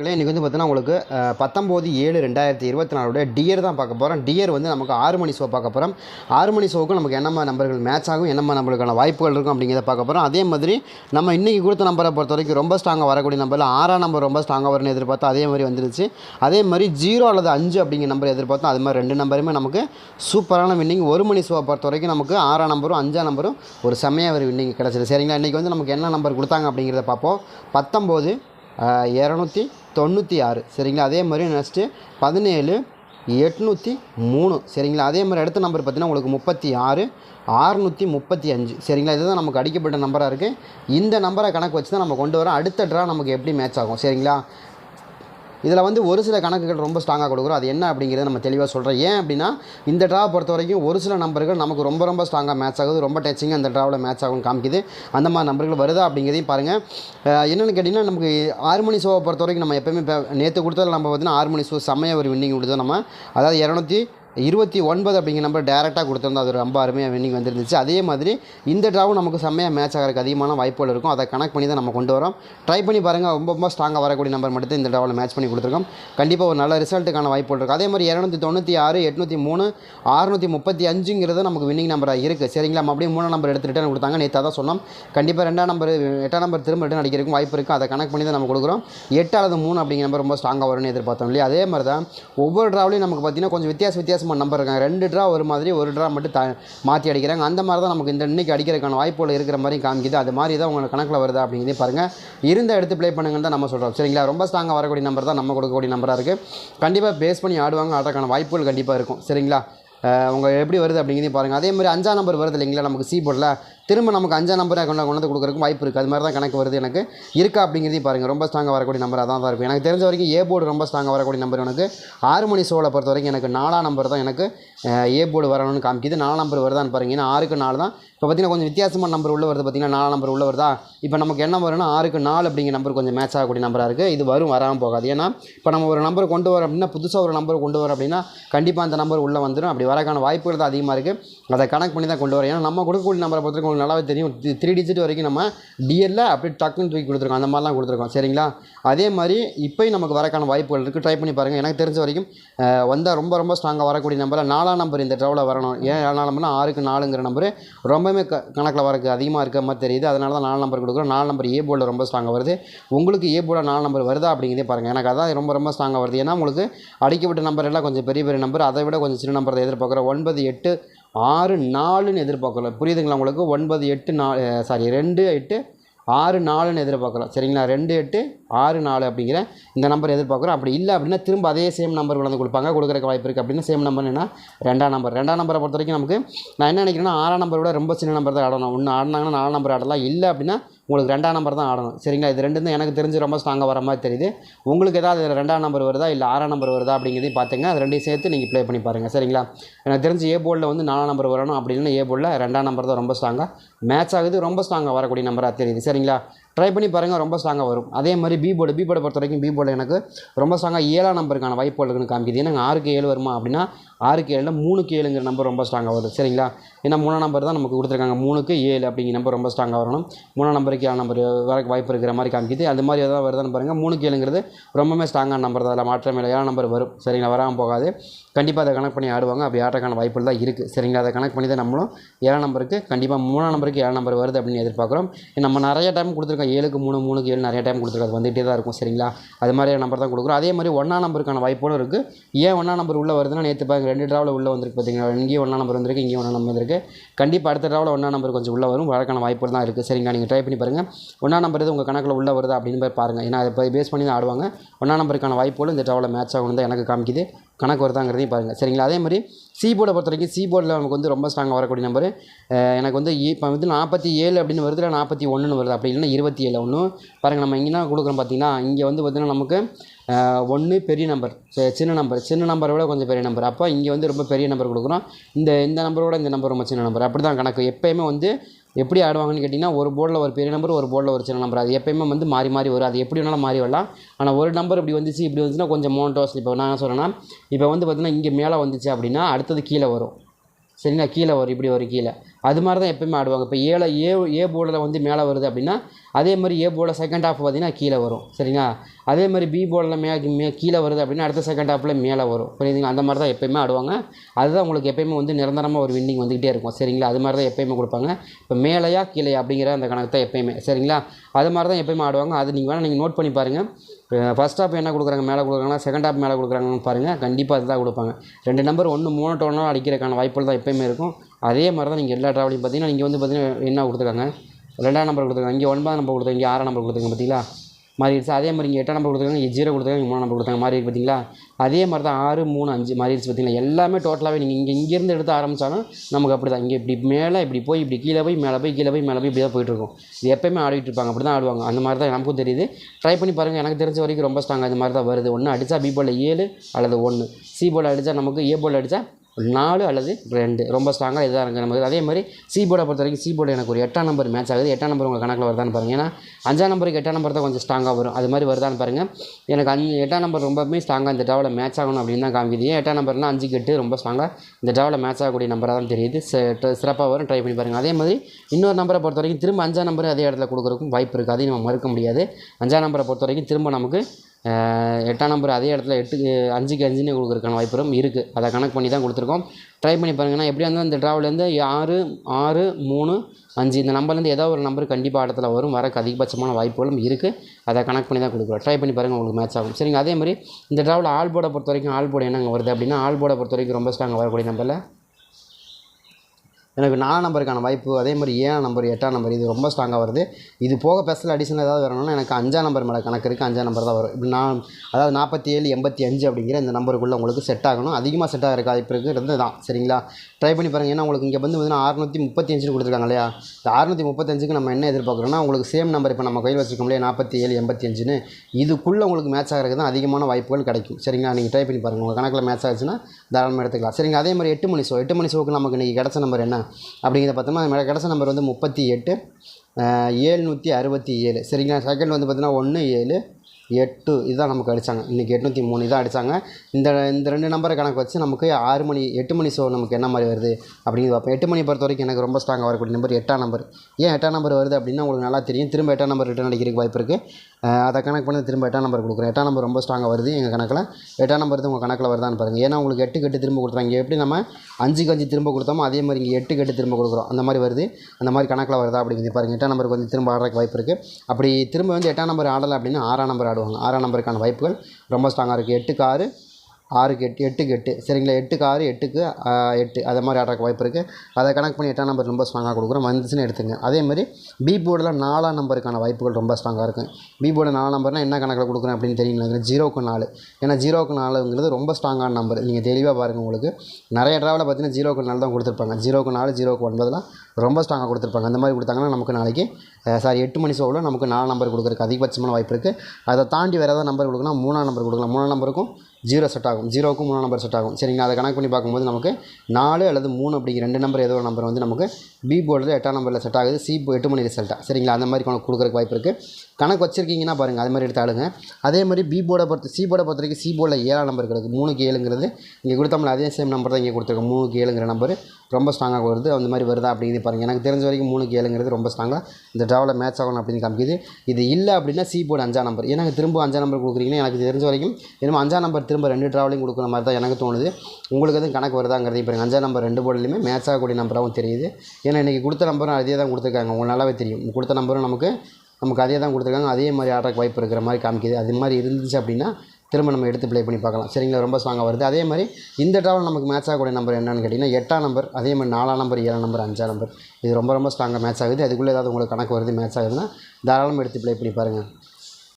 இன்றைக்கி வந்து பார்த்தீங்கன்னா உங்களுக்கு பத்தொம்போது ஏழு ரெண்டாயிரத்தி இருபத்தி நாலோட டியர் தான் பார்க்க போகிறோம் டியர் வந்து நமக்கு ஆறு மணி ஷோ பார்க்க போகிறோம் ஆறு மணி ஷோவுக்கு நமக்கு என்னம்மா நம்பர்கள் மேட்ச் ஆகும் என்னம்மா நம்மளுக்கான வாய்ப்புகள் இருக்கும் அப்படிங்கிறத பார்க்க போகிறோம் அதே மாதிரி நம்ம இன்றைக்கி கொடுத்த நம்பரை பொறுத்த வரைக்கும் ரொம்ப ஸ்ட்ராங்காக வரக்கூடிய நம்பரில் ஆறாம் நம்பர் ரொம்ப ஸ்ட்ராங்காக வரும்னு எதிர்பார்த்தோம் அதே மாதிரி வந்துருச்சு. அதே மாதிரி ஜீரோ அல்லது அஞ்சு அப்படிங்கிற நம்பர் எதிர்பார்த்தோம் அது மாதிரி ரெண்டு நம்பருமே நமக்கு சூப்பரான வின்னிங் ஒரு மணி ஷோவை பொறுத்த வரைக்கும் நமக்கு ஆறாம் நம்பரும் அஞ்சாம் நம்பரும் ஒரு செம்மையாக ஒரு வின்னிங் கிடச்சிது. சரிங்களா? இன்றைக்கி வந்து நமக்கு என்ன நம்பர் கொடுத்தாங்க அப்படிங்கிறத பார்ப்போம். பத்தொம்போது இரநூத்தி தொண்ணூற்றி ஆறு. சரிங்களா? அதே மாதிரி நெக்ஸ்ட்டு பதினேழு எட்நூற்றி மூணு. சரிங்களா? அதே மாதிரி அடுத்த நம்பர் பார்த்தீங்கன்னா உங்களுக்கு முப்பத்தி ஆறு ஆறுநூற்றி முப்பத்தி அஞ்சு. சரிங்களா? இதுதான் நமக்கு அடிக்கப்பட்ட நம்பராக இருக்குது இந்த நம்பரை கணக்கு வச்சு தான் நம்ம கொண்டு வரோம். அடுத்த ட்ரா நமக்கு எப்படி மேட்ச் ஆகும்? சரிங்களா? இதில் வந்து ஒரு சில கணக்குகள் ரொம்ப ஸ்ட்ராங்காக கொடுக்குறோம். அது என்ன அப்படிங்கிறத நம்ம தெளிவாக சொல்கிறோம் ஏன் அப்படின்னா இந்த ட்ரா பொறுத்த வரைக்கும் ஒரு சில நம்பர்கள் நமக்கு ரொம்ப ரொம்ப ஸ்ட்ராங்காக மேட்ச் ஆகுது. ரொம்ப டச்சிங்காக அந்த ட்ராவில் மேட்ச் ஆகும் காமிக்குது. அந்த மாதிரி நம்பர்கள் வருதா அப்படிங்கிறதையும் பாருங்கள் என்னென்னு கேட்டிங்கன்னா நமக்கு ஆறு மணி ஷோவை பொறுத்த வரைக்கும் நம்ம எப்போயுமே இப்போ நேற்று கொடுத்ததில் நம்ம பார்த்தீங்கன்னா ஆறு மணி ஷோ செம்மையாக ஒரு வின்னிங் கொடுத்தோம் நம்ம. அதாவது இரநூத்தி இருபத்தி ஒன்பது அப்படிங்கிற நம்பர் டேரெக்டாக கொடுத்துருந்தோம் அது ரொம்ப அருமையாக வின்னிங் வந்துருந்துச்சு. அதே மாதிரி இந்த ட்ராவும் நமக்கு செம்மையாக மேட்ச் ஆகிறதுக்கு அதிகமான வாய்ப்புகள் இருக்கும். அதை கனெக்ட் பண்ணி தான் நம்ம கொண்டு வரோம். ட்ரை பண்ணி பாருங்கள் ரொம்ப ரொம்ப ஸ்ட்ராங்காக வரக்கூடிய நம்பர் மட்டும் இந்த ட்ராவில் மேட்ச் பண்ணி கொடுத்துருக்கோம். கண்டிப்பாக ஒரு நல்ல ரிசல்ட்டுக்கான வாய்ப்புகள் இருக்கும். அதே மாதிரி இரநூத்தி தொண்ணூற்றி ஆறு எட்நூற்றி மூணு அறுநூற்றி முப்பத்தி அஞ்சுங்கிறது நமக்கு வின்னிங் நம்பராக இருக்குது சரிங்களா? நம்ம அப்படியே மூணு நம்பர் எடுத்து ரிட்டர்ன் கொடுத்தாங்க. நேற்று தான் சொன்னோம். கண்டிப்பாக ரெண்டாம் நம்பர் எட்டாம் நம்பர் திரும்ப ரிட்டர்ன் அடிக்கிறதுக்கும் வாய்ப்பு இருக்குது அதை கனெக்ட் பண்ணி தான் நம்ம கொடுக்குறோம். எட்டு அல்லது மூணு அப்படிங்கிற நம்பர் ரொம்ப ஸ்ட்ராங்காக வரும்னு எதிர்பார்த்தோம் இல்லையா? அதே மாதிரி தான் ஒவ்வொரு ட்ராவலையும் நமக்கு பார்த்தீங்கன்னா கொஞ்சம் வித்தியாச வித்தியாசமான நம்பர் இருக்காங்க. ரெண்டு ட்ரா ஒரு மாதிரி ஒரு ட்ரா மட்டும் த மாற்றி அடிக்கிறாங்க. அந்த மாதிரி தான் நமக்கு இந்த இன்றைக்கி அடிக்கிறதுக்கான வாய்ப்புகள் இருக்கிற மாதிரி காமிக்குது. அது மாதிரி தான் உங்களுக்கு கணக்கில் வருதா அப்படிங்கிறதே பாருங்கள் இருந்த எடுத்து ப்ளே பண்ணுங்கன்னு தான் நம்ம சொல்கிறோம் சரிங்களா? ரொம்ப ஸ்ட்ராங்காக வரக்கூடிய நம்பர் தான் நம்ம கொடுக்கக்கூடிய நம்பராக இருக்குது கண்டிப்பாக பேஸ் பண்ணி ஆடுவாங்க ஆடுறதுக்கான வாய்ப்புகள் கண்டிப்பாக இருக்கும். சரிங்களா? அவங்க எப்படி வருது அப்படிங்கிறதையும் பாருங்கள் அதே மாதிரி அஞ்சாம் நம்பர் வருது இல்லைங்களா நமக்கு சி போர்டில் திரும்ப நமக்கு அஞ்சாம் நம்பரை கொண்டு கொண்டு வந்து வாய்ப்பு இருக்குது அது மாதிரி தான் கணக்கு வருது எனக்கு. இருக்கா அப்படிங்கிறதையும் பாருங்கள் ரொம்ப ஸ்ட்ராங்காக வரக்கூடிய நம்பராக தான் தான் இருக்கும் எனக்கு தெரிஞ்ச வரைக்கும் ஏ போர்டு ரொம்ப ஸ்ட்ராங்காக வரக்கூடிய நம்பர் எனக்கு. ஆறு மணி சோலை பொறுத்த வரைக்கும் எனக்கு நாலாம் நம்பர் தான் எனக்கு ஏ போர்டு வரணும்னு காமிக்குது. நாலாம் நம்பர் வருதான்னு பாருங்க. ஏன்னா ஆறுக்கு நாலு தான். இப்போ பார்த்தீங்கன்னா கொஞ்சம் வித்தியாசமான நம்பர் உள்ள வருது பார்த்தீங்கன்னா நாலாம் நம்பர் உள்ள வருதா? இப்போ நமக்கு என்ன வரும்னா ஆறுக்கு நாலு அப்படிங்கிற நம்பர் கொஞ்சம் மேட்ச் ஆகக்கூடிய நம்பராக இருக்குது இது வரும் வராமல் போகாது. ஏன்னா இப்போ நம்ம ஒரு நம்பர் கொண்டு வரோம் அப்படின்னா புதுசாக ஒரு நம்பர் கொண்டு வரோம் அப்படின்னா கண்டிப்பாக அந்த நம்பர் உள்ளே வந்துடும் அப்படி வரக்கான வாய்ப்புகள் தான் அதிகமாக இருக்குது அதை கனெக்ட் பண்ணி தான் கொண்டு வரோம் ஏன்னா நம்ம கொடுக்கக்கூடிய நம்பரை பொறுத்தவரைக்கும் உங்களுக்கு நல்லாவே தெரியும். த்ரீ டிஜிட் வரைக்கும் நம்ம டிஎல்ல அப்படியே டக்குன்னு தூக்கி கொடுத்துருக்கோம். அந்த மாதிரிலாம் கொடுத்துருக்கோம். சரிங்களா? அதே மாதிரி இப்போயும் நமக்கு வரக்கான வாய்ப்புகள் இருக்குது ட்ரை பண்ணி பாருங்கள் எனக்கு தெரிஞ்ச வரைக்கும் வந்தால் ரொம்ப ரொம்ப ஸ்ட்ராங்காக வரக்கூடிய நம்பரில் நாலாம் நம்பர் இந்த ட்ரவில் வரணும். ஏன் நாலாம் நம்பர்னா ஆறுக்கு நாலுங்கிற நம்பர் ரொம்பவுமே க கணக்கில் வரக்கு அதிகமாக இருக்க மாதிரி தெரியுது. அதனால தான் நாலு நம்பர் கொடுக்குறோம். நாலு நம்பர் ஏ போர்டில் ரொம்ப ஸ்ட்ராங்காக வருது. உங்களுக்கு ஏ போர்டில் நாலு நம்பர் வருதா அப்படிங்கிறதே பாருங்கள் எனக்கு அதான் ரொம்ப ரொம்ப ஸ்ட்ராங்காக வருது. ஏன்னா உங்களுக்கு அடிக்கப்பட்ட நம்பர் எல்லாம் கொஞ்சம் பெரிய பெரிய நம்பர். அதை விட கொஞ்சம் சின்ன நம்பர் தான் எதிர்பார்க்குறோம் ஒன்பது எட்டு ஆறு நாலுன்னு எதிர்பார்க்குறோம் புரியுதுங்களா உங்களுக்கு? ஒன்பது எட்டு நா சாரி ரெண்டு எட்டு ஆறு நாலுன்னு எதிர்பார்க்குறோம் சரிங்களா? ரெண்டு எட்டு ஆறு நாலு அப்படிங்கிற இந்த நம்பர் எதிர்பார்க்குறோம். அப்படி இல்லை அப்படின்னா திரும்ப அதே சேம் நம்பர் வந்து கொடுப்பாங்க. கொடுக்குறக்கு வாய்ப்பு இருக்குது அப்படின்னா சேம் நம்பர் என்ன ரெண்டாம் நம்பர் ரெண்டாம் நம்பரை பொறுத்த வரைக்கும் நமக்கு நான் என்ன நினைக்கிறேன்னா ஆறாம் நம்பர் விட ரொம்ப சின்ன நம்பர் தான் ஆடணும். ஒன்று ஆடினாங்கன்னா நாலாம் நம்பர் ஆடலாம். இல்லை அப்படின்னா உங்களுக்கு ரெண்டாம் நம்பர் தான் ஆடணும். சரிங்களா? இது ரெண்டு தான் எனக்கு தெரிஞ்சு ரொம்ப ஸ்ட்ராங்காக வர மாதிரி தெரியுது. உங்களுக்கு ஏதாவது இதில் ரெண்டாம் நம்பர் வருதா? இல்லை ஆறாம் நம்பர் வருதா? அப்படிங்கிறதையும் பார்த்துங்க. அது ரெண்டையும் சேர்த்து நீங்கள் ப்ளே பண்ணி பாருங்கள் சரிங்களா? எனக்கு தெரிஞ்சு ஏ போர்டில் வந்து நாலாம் நம்பர் வரணும். அப்படி இல்லைன்னா ஏ போர்டில் ரெண்டாம் நம்பர் தான் ரொம்ப ஸ்ட்ராங்காக மேட்ச் ஆகுது. ரொம்ப ஸ்ட்ராங்காக வரக்கூடிய நம்பராக தெரியுது. சரிங்களா? ட்ரை பண்ணி பாருங்கள் ரொம்ப ஸ்ட்ராங்காக வரும். அதே மாதிரி பி போர்டு பி போர்டை பொறுத்த வரைக்கும் பி போர்டு எனக்கு ரொம்ப ஸ்ட்ராங்காக ஏழாம் நம்பருக்கான வாய்ப்புகள் இருக்குன்னு காமிக்குது. ஏன்னா ஆறுக்கு ஏழு வருமா அப்படின்னா ஆறுக்கு ஏழில் மூணுக்கு ஏழுங்கிற நம்பர் ரொம்ப ஸ்ட்ராங்காக வருது. சரிங்களா? ஏன்னா மூணாம் நம்பர் தான் நமக்கு கொடுத்துருக்காங்க. மூணுக்கு ஏழு அப்படிங்கிற நம்பர் ரொம்ப ஸ்ட்ராங்காக வரணும். மூணாம் நம்பருக்கு ஏழு நம்பர் வர வாய்ப்பு இருக்கிற மாதிரி காமிக்குது. அது மாதிரி எதாவது வருதான்னு பாருங்கள் மூணுக்கு ஏழுங்கிறது ரொம்பவே ஸ்ட்ராங்கான நம்பர் தான். அதில் மாற்றமே இல்லை. ஏழு நம்பர் வரும். சரிங்களா? வராமல் போகாது. கண்டிப்பாக அதை கனெக்ட் பண்ணி ஆடுவாங்க. அப்படி ஆடுறதுக்கான வாய்ப்புகள் தான் இருக்குது சரிங்களா? அதை கனெக்ட் பண்ணி தான் நம்மளும் ஏழாம் நம்பருக்கு கண்டிப்பாக மூணாம் நம்பருக்கு ஏழு நம்பர் வருது அப்படின்னு எதிர்பார்க்குறோம். நம்ம நிறைய டைம் கொடுத்துருக்கோம். ஏழுக்கு மூணு மூணுக்கு ஏழு நிறைய டைம் கொடுத்துருக்கோம். அது வந்துகிட்டே தான் இருக்கும். சரிங்களா? அது மாதிரி நம்பர் தான் கொடுக்குறோம். அதே மாதிரி ஒன்றாம் நம்பருக்கான வாய்ப்போடு இருக்குது ஏன் ஒன்றாம் நம்பர் உள்ளே வருதுன்னா நேற்று பாருங்க ரெண்டு ட்ராவில் உள்ளே வந்திருக்கு பார்த்தீங்களா இங்கேயும் ஒன்றாம் நம்பர் வந்திருக்கு இங்கேயும் ஒன்றாம் நம்பர் வந்திருக்கு. கண்டிப்பாக அடுத்த ட்ராவில் ஒன்றா நம்பர் கொஞ்சம் உள்ளே வரும். வரக்கான வாய்ப்புகள் தான் இருக்குது சரிங்களா நீங்கள் ட்ரை பண்ணி பாருங்கள் ஒன்றா நம்பர் இது உங்கள் கணக்கில் உள்ளே வருதா அப்படின்னு போய் பாருங்கள் ஏன்னா அதை பேஸ் பண்ணி தான் ஆடுவாங்க. ஒன்றா நம்பருக்கான வாய்ப்புகளும் இந்த டவலில் மேட்ச் ஆகணும் தான் எனக்கு காமிக்குது. கணக்கு வருதாங்கிறதையும் பாருங்கள் சரிங்களா? அதே மாதிரி சி போர்டை பொறுத்த வரைக்கும் சி போர்டில் நமக்கு வந்து ரொம்ப ஸ்ட்ராங்காக வரக்கூடிய நம்பர் எனக்கு வந்து இப்போ வந்து நாற்பத்தி ஏழு அப்படின்னு வருது இல்லை நாற்பத்தி ஒன்றுன்னு வருது. அப்படி இல்லைன்னா இருபத்தி ஏழு ஒன்று பாருங்கள் நம்ம இங்கே என்ன கொடுக்குறோம் பார்த்தீங்கன்னா இங்கே வந்து பார்த்திங்கன்னா நமக்கு ஒன்று பெரிய நம்பர் சின்ன நம்பர் சின்ன நம்பரை விட கொஞ்சம் பெரிய நம்பர் அப்போ இங்கே வந்து ரொம்ப பெரிய நம்பர் கொடுக்குறோம். இந்த இந்த நம்பரோட இந்த நம்பர் ரொம்ப சின்ன நம்பர் அப்படி தான் கணக்கு. எப்போயுமே வந்து எப்படி ஆடுவாங்கன்னு கேட்டிங்கன்னா ஒரு போர்டில் ஒரு பெரிய நம்பர் ஒரு போர்டில் ஒரு சின்ன நம்பர் அது எப்பயுமே வந்து மாறி மாறி வரும். அது எப்படி வேணாலும் மாறி வரலாம். ஆனால் ஒரு நம்பர் இப்படி வந்துச்சு இப்படி வந்துச்சுன்னா கொஞ்சம் மோண்டோஸ் இப்போ நான் என்ன சொல்கிறேன்னா இப்போ வந்து பார்த்திங்கன்னா இங்கே மேலே வந்துச்சு அப்படின்னா அடுத்தது கீழே வரும். சரிங்களா? கீழே வரும். இப்படி வரும் கீழே. அது மாதிரி தான் எப்பயுமே ஆடுவாங்க. இப்போ ஏழை ஏ ஏ போர்டில் வந்து மேலே வருது அப்படின்னா அதே மாதிரி ஏ போர்டில் செகண்ட் ஹாஃப் பார்த்தீங்கன்னா கீழே வரும். சரிங்களா? அதே மாதிரி பி போர்டில் மே மே கீழே வருது அப்படின்னா அடுத்த செகண்ட் ஹாஃபில் மேலே வரும். புரியுதுங்களா? அந்த மாதிரி தான் எப்பயுமே ஆடுவாங்க. அதுதான் உங்களுக்கு எப்பயுமே வந்து நிரந்தரமாக ஒரு வின்னிங் வந்துக்கிட்டே இருக்கும். சரிங்களா? அது மாதிரி தான் எப்பயுமே கொடுப்பாங்க. இப்போ மேலையா கீழே அப்படிங்கிற அந்த கணக்கு தான் எப்பயுமே. சரிங்களா? அது மாதிரி தான் எப்பயுமே ஆடுவாங்க. அது நீங்கள் வேணால் நீங்கள் நோட் பண்ணி பாருங்கள் ஃபஸ்ட் ஹாப் என்ன கொடுக்குறாங்க? மேலே கொடுக்குறாங்கன்னா செகண்ட் ஹாப் மேலே கொடுக்குறாங்கன்னு பாருங்கள் கண்டிப்பாக அதுதான் கொடுப்பாங்க. ரெண்டு நம்பர் ஒன்று மூணு டோனாக அடிக்கிறதுக்கான வாய்ப்புகள் தான் எப்பயுமே இருக்கும். அதே மாதிரி தான் நீங்கள் எல்லா ட்ராவலையும் பார்த்தீங்கன்னா நீங்கள் வந்து பார்த்தீங்கன்னா என்ன கொடுத்துருக்காங்க? ரெண்டாம் நம்பர் கொடுத்துருக்காங்க. இங்கே ஒன்பதாம் நம்பர் கொடுத்துருக்காங்க. இங்கே ஆறாம் நம்பர் கொடுத்துருக்காங்க பார்த்தீங்களா? மாறிடுச்சு அதே மாதிரி இங்கே எட்டாம் நம்பர் கொடுத்துருக்காங்க. ஜீரோ கொடுத்துருக்காங்க. மூணாம் மூணு நம்பர் கொடுத்தாங்க மாறி பார்த்தீங்களா? அதே மாதிரி தான் ஆறு மூணு அஞ்சு மாறிடுச்சு பார்த்தீங்களா? எல்லாமே டோட்டலாகவே நீங்கள் இங்கே இங்கேருந்து எடுத்து ஆரம்பித்தாலும் நமக்கு அப்படி தான் இங்கே இப்படி மேலே இப்படி போய் இப்படி கீழே போய் மேலே போய் கீழே போய் மேலே போய் இப்படி தான் போயிட்டுருக்கும். இது எப்போயுமே ஆடிட்டு இருப்பாங்க. அப்படி தான் ஆடுவாங்க. அந்த மாதிரி தான் நமக்கும் தெரியுது. ட்ரை பண்ணி பாருங்கள் எனக்கு தெரிஞ்ச வரைக்கும் ரொம்ப ஸ்ட்ராங் அது மாதிரி தான் வருது. ஒன்று அடித்தா பி போலில் ஏழு அல்லது ஒன்று சி போல் அடித்தா நமக்கு ஏ போல் அடித்தா நாலு அல்லது ரெண்டு. ரொம்ப ஸ்ட்ராங்காக இதாக இருக்குது நமக்கு அதே மாதிரி சி போர்டை பொறுத்த வரைக்கும் சி போர்டு எனக்கு ஒரு எட்டாம் நம்பர் மேட்ச் ஆகுது. எட்டாம் நம்பர் உங்கள் கணக்கில் வருதான்னு பாருங்கள் ஏன்னா அஞ்சாம் நம்பருக்கு எட்டாம் நம்பர் தான் கொஞ்சம் ஸ்ட்ராங்காக வரும். அது மாதிரி வருதான்னு பாருங்கள் எனக்கு அஞ்சு எட்டாம் நம்பர் ரொம்பவுமே ஸ்ட்ராங்காக இந்த டவலில் மேட்ச் ஆகணும் அப்படின்னு தான் காமிக்குது. ஏன் எட்டாம் நம்பர்னால் அஞ்சு கெட்டு ரொம்ப ஸ்ட்ராங்காக இந்த டவலில் மேட்ச் ஆகக்கூடிய நம்பராக தான் தெரியுது. சிறப்பாக வரும். ட்ரை பண்ணி பாருங்கள் அதே மாதிரி இன்னொரு நம்பரை பொறுத்த வரைக்கும் திரும்ப அஞ்சாம் நம்பர் அதே இடத்துல கொடுக்குறக்கும் வாய்ப்பு இருக்குது அதையும் நம்ம மறுக்க முடியாது. அஞ்சாம் நம்பரை பொறுத்த வரைக்கும் திரும்ப நமக்கு எட்டாம் நம்பர் அதே இடத்துல எட்டுக்கு அஞ்சுக்கு அஞ்சுன்னு கொடுக்குறதுக்கான வாய்ப்பும் இருக்குது அதை கணக்கு பண்ணி தான் கொடுத்துருக்கோம். ட்ரை பண்ணி பாருங்கன்னா எப்படி வந்து இந்த ட்ராவலேருந்து ஆறு ஆறு மூணு அஞ்சு இந்த நம்பர்லேருந்து ஏதோ ஒரு நம்பர் கண்டிப்பாக இடத்துல வரும் வரக்கு அதிகபட்சமான வாய்ப்புகளும் இருக்குது அதை கணக்கு பண்ணி தான் கொடுக்குறோம். ட்ரை பண்ணி பாருங்கள் உங்களுக்கு மேட்ச் ஆகும். சரிங்க அதே மாதிரி இந்த ட்ராவில் ஆல் போர்டை பொறுத்த வரைக்கும் ஆல் போர்டு என்னங்க வருது அப்படின்னா ஆல் போர்டை பொறுத்த வரைக்கும் ரொம்ப ஸ்ட்ராங்காக வரக்கூடிய நம்பரில் எனக்கு நாலாம் நம்பருக்கான வாய்ப்பு அதே மாதிரி ஏழாம் நம்பர் எட்டாம் நம்பர் இது ரொம்ப ஸ்ட்ராங்காக வருது. இது போக ஸ்பெஷல் அடிஷனல் ஏதாவது வரணும்னா எனக்கு அஞ்சாம் நம்பர் மேலே கணக்கு இருக்குது அஞ்சாம் நம்பர் தான் வரும். இப்படி நான் அதாவது நாற்பத்தி ஏழு எண்பத்தி அஞ்சு அப்படிங்கிற இந்த நம்பருக்குள்ளே உங்களுக்கு செட் ஆகணும். அதிகமாக செட் ஆகிற வாய்ப்பு இருக்கிறது தான் சரிங்களா? ட்ரை பண்ணி பாருங்கள் ஏன்னா உங்களுக்கு இங்கே வந்து பார்த்தீங்கன்னா அறுநூற்றி முப்பத்தி அஞ்சுன்னு கொடுத்துருக்காங்க இல்லையா? இந்த அறுநூற்றி முப்பத்தஞ்சுக்கு நம்ம என்ன எதிர்பார்க்குறோம்னா உங்களுக்கு சேம் நம்பர் இப்போ நம்ம கையில் வச்சுருக்கோம் இல்லையா? நாற்பத்தி ஏழு எண்பத்தி அஞ்சுன்னு இதுக்குள்ளே உங்களுக்கு மேட்ச் ஆகிறதுக்கு தான் அதிகமான வாய்ப்புகள் கிடைக்கும். சரிங்களா? நீங்கள் ட்ரை பண்ணி பாருங்கள் உங்கள் கணக்கில் மேட்ச் ஆச்சுன்னா தாராளமாக எடுத்துக்கலாம். சரிங்க அதே மாதிரி எட்டு மணி ஷோ எட்டு மணி ஷோக்கு நமக்கு இன்றைக்கி கிடச்ச நம்பர் என்ன? அப்படிங்கிறத பார்த்தோம்னா நம்ம கடைசி நம்பர் வந்து முப்பத்தி எட்டு ஏழ்நூற்றி அறுபத்தி ஏழு. சரிங்களா? செகண்ட் வந்து பார்த்தீங்கன்னா ஒன்று ஏழு. எட்டு இதுதான் நமக்கு அடித்தாங்க இன்றைக்கி எட்நூற்றி மூணு இதான் அடித்தாங்க இந்த இந்த ரெண்டு நம்பரை கணக்கு வச்சு நமக்கு ஆறு மணி எட்டு மணி ஷோ நமக்கு என்ன மாதிரி வருது அப்படிங்கிறது பார்ப்போம். எட்டு மணி பொறுத்த வரைக்கும் எனக்கு ரொம்ப ஸ்ட்ராங்காக வரக்கூடிய நம்பர் எட்டாம் நம்பர் ஏன் எட்டாம் நம்பர் வருது அப்படின்னா உங்களுக்கு நல்லா தெரியும். திரும்ப எட்டாம் நம்பர் ரிட்டர்ன் அடிக்கிறதுக்கு வாய்ப்பு இருக்குது அதை கணக்கு பண்ணி திரும்ப எட்டாம் நம்பர் கொடுக்குறேன். எட்டாம் நம்பர் ரொம்ப ஸ்ட்ராங்காக வருது எங்கள் கணக்கில். எட்டாம் நம்பர் உங்கள் கணக்கில் வருதான்னு பாருங்கள் ஏன்னா உங்களுக்கு எட்டு கட்டு திரும்ப கொடுத்துறாங்க. எப்படி நம்ம அஞ்சு கஞ்சி திரும்ப கொடுத்தோமோ அதே மாதிரி இங்கே எட்டு கட்டு திரும்ப கொடுக்குறோம். அந்த மாதிரி வருது. அந்த மாதிரி கணக்கில் வருதா அப்படிங்கிறது பாருங்கள் எட்டாம் நம்பருக்கு வந்து திரும்ப ஆடுறதுக்கு வாய்ப்பு இருக்குது அப்படி திரும்ப வந்து எட்டாம் நம்பர் ஆடலை அப்படின்னா ஆறாம் நம்பர் ஆடுவாங்க ஆறாம் நம்பருக்கான வாய்ப்புகள் ரொம்ப ஸ்ட்ராங்காக இருக்குது எட்டுக்கு ஆறு ஆறுக்கு எட்டு எட்டுக்கு எட்டு. சரிங்களா? எட்டுக்கு ஆறு எட்டுக்கு எட்டு. அதை மாதிரி ஆடுறதுக்கு வாய்ப்பு இருக்குது அதை கணக்கு பண்ணி எட்டாம் நம்பர் ரொம்ப ஸ்ட்ராங்காக கொடுக்குறோம் வந்துச்சுன்னு எடுத்துங்க. அதே மாதிரி பி போர்டில் நாலாம் நம்பருக்கான வாய்ப்புகள் ரொம்ப ஸ்ட்ராங்காக இருக்கும் பி போர்டு நாலாம் நம்பர்னால் என்ன கணக்கில் கொடுக்குறேன் அப்படின்னு தெரியல ஜீரோக்கு நாலு. ஏன்னா ஜீரோக்கு நாலுங்கிறது ரொம்ப ஸ்ட்ராங்கான நம்பர் நீங்கள் தெளிவாக பாருங்கள் உங்களுக்கு. நிறைய ட்ராவில் பார்த்தீங்கன்னா ஜீரோக்கு நாலு தான் கொடுத்துருப்பாங்க. ஜீரோக்கு நாலு ஜீரோக்கு ஒன்பதுலாம் ரொம்ப ஸ்ட்ராங்காக கொடுத்துருப்பாங்க. அந்த மாதிரி கொடுத்தாங்கன்னா நமக்கு நாளைக்கு சாரி எட்டு மணி ஷோவில் நமக்கு நாலு நம்பர் கொடுக்குறதுக்கு அதிகபட்சமான வாய்ப்பு இருக்குது அதை தாண்டி வேறு ஏதாவது நம்பர் கொடுக்கலாம் மூணாம் நம்பர் கொடுக்கலாம். மூணாம் நம்பருக்கும் ஜீரோ செட் ஆகும். ஜீரோவுக்கும் மூணு நம்பர் செட் ஆகும். சரிங்களா? அதை கணக்கு பண்ணி பார்க்கும்போது நமக்கு நாலு அல்லது மூணு அப்படிங்கிற ரெண்டு நம்பர் ஏதோ ஒரு நம்பர் வந்து நமக்கு பி போர்டில் எட்டாம் நம்பரில் செட் ஆகுது. சி எட்டு மணி ரிசல்ட்டாக சரிங்களா? அந்த மாதிரி கணக்கு கொடுக்குறதுக்கு வாய்ப்பு இருக்குது கணக்கு வச்சுருக்கீங்கன்னா பாருங்கள் அது மாதிரி எடுத்து ஆளுங்க அதே மாதிரி பி போர்டை பொறுத்து சி போர்டை பொறுத்த வரைக்கும் சி போர்டில் ஏழாம் நம்பர் கிடக்கு மூணுக்கு ஏழுங்கிறது. இங்கே கொடுத்தோம்ல அதே சேம் நம்பர் தான் இங்கே கொடுத்துருக்கோம் மூணுக்கு ஏழுங்கிற நம்பர் ரொம்ப ஸ்ட்ராங்காக வருது அந்த மாதிரி வருதா அப்படிங்கிறது பாருங்கள் எனக்கு தெரிஞ்ச வரைக்கும் மூணுக்கு ஏழுங்கிறது ரொம்ப ஸ்ட்ராங்காக இந்த ட்ராவில் மேட்ச் ஆகணும் அப்படின்னு காமிக்குது. இது இல்லை அப்படின்னா சி போர்டு அஞ்சாம் நம்பர் ஏன்னா திரும்ப அஞ்சாம் நம்பர் கொடுக்குறீங்கன்னா எனக்கு தெரிஞ்ச வரைக்கும் இன்னும் அஞ்சாம் நம்பர் திரும்ப ரெண்டு ட்ராவலையும் கொடுக்குற மாதிரி தான் எனக்கு தோணுது. உங்களுக்கு எதுவும் கணக்கு வருதாங்கிறது பாருங்க. அஞ்சாம் நம்பர் ரெண்டு போர்டுலையுமே மேட்ச் ஆகக்கூடிய நம்பராகவும் தெரியுது. ஏன்னா இன்றைக்கி கொடுத்த நம்பரும் அதே தான் கொடுத்துருக்காங்க. உங்களுக்கு நல்லாவே தெரியும். கொடுத்த நம்பரும் நமக்கு நமக்கு அதே தான் கொடுத்துருக்காங்க. அதே மாதிரி ஆடுறக்கு வாய்ப்பு இருக்கிற மாதிரி காமிக்குது. அது மாதிரி இருந்துச்சு அப்படின்னா திரும்ப நம்ம எடுத்து ப்ளே பண்ணி பார்க்கலாம். சரிங்களா? ரொம்ப ஸ்ட்ராங்காக வருது. அதே மாதிரி இந்த ட்ராவல் நமக்கு மேட்ச் ஆகக்கூடிய நம்பர் என்னன்னு கேட்டிங்கன்னா எட்டாம் நம்பர் அதே மாதிரி நாலாம் நம்பர் ஏழாம் நம்பர் அஞ்சாம் நம்பர் இது ரொம்ப ரொம்ப ஸ்ட்ராங்காக மேட்ச் ஆகுது. அதுக்குள்ளே ஏதாவது உங்களுக்கு கணக்கு வருது மேட்ச் ஆகுதுன்னா தாராளமாக எடுத்து ப்ளே பண்ணி பாருங்கள்